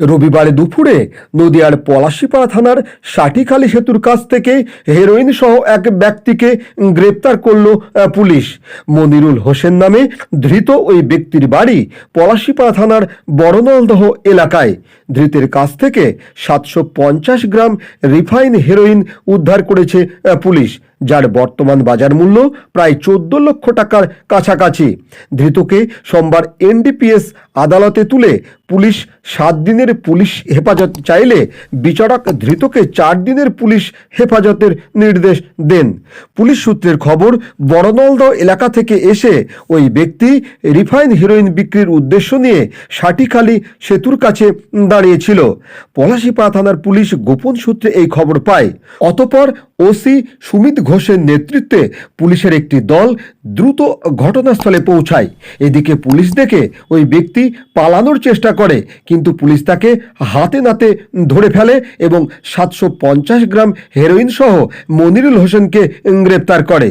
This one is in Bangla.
রবিবার দুপুরে নদিয়ার পলাশিপাড়া থানার সাটিখালি সেতুর কাছ থেকে হেরোইন সহ এক ব্যক্তিকে গ্রেপ্তার করল পুলিশ। মনিরুল হোসেন নামে ধৃত ওই ব্যক্তির বাড়ি পলাশিপাড়া থানার বড়নলদহ এলাকায়। ধৃতের কাছ থেকে সাতশো পঞ্চাশ গ্রাম রিফাইন হেরোইন উদ্ধার করেছে পুলিশ। যার বর্তমান বাজার মূল্য প্রায় চোদ্দ লক্ষ টাকার কাছাকাছি। ধৃতকে সোমবার এনডিপিএস আদালতে তুলে পুলিশ সাত দিনের পুলিশ হেফাজত চাইলে বিচারক ধৃতকে চার দিনের পুলিশ হেফাজতের নির্দেশ দেন। পুলিশ সূত্রের খবর বড়নলদ এলাকা থেকে এসে ওই ব্যক্তি রিফাইন হিরোইন বিক্রির উদ্দেশ্য নিয়ে সাটিখালি সেতুর কাছে দাঁড়িয়েছিল। পলাশিপাড়া থানার পুলিশ গোপন সূত্রে এই খবর পায়। অতপর ওসি সুমিত ঘোষের নেতৃত্বে পুলিশের একটি দল দ্রুত ঘটনাস্থলে পৌঁছায়। এদিকে পুলিশ দেখে ওই ব্যক্তি পালানোর চেষ্টা করে, কিন্তু পুলিশ তাকে হাতে নাতে ধরে ফেলে এবং সাতশো পঞ্চাশ গ্রাম হেরোইন সহ মনিরুল হোসেনকে গ্রেপ্তার করে।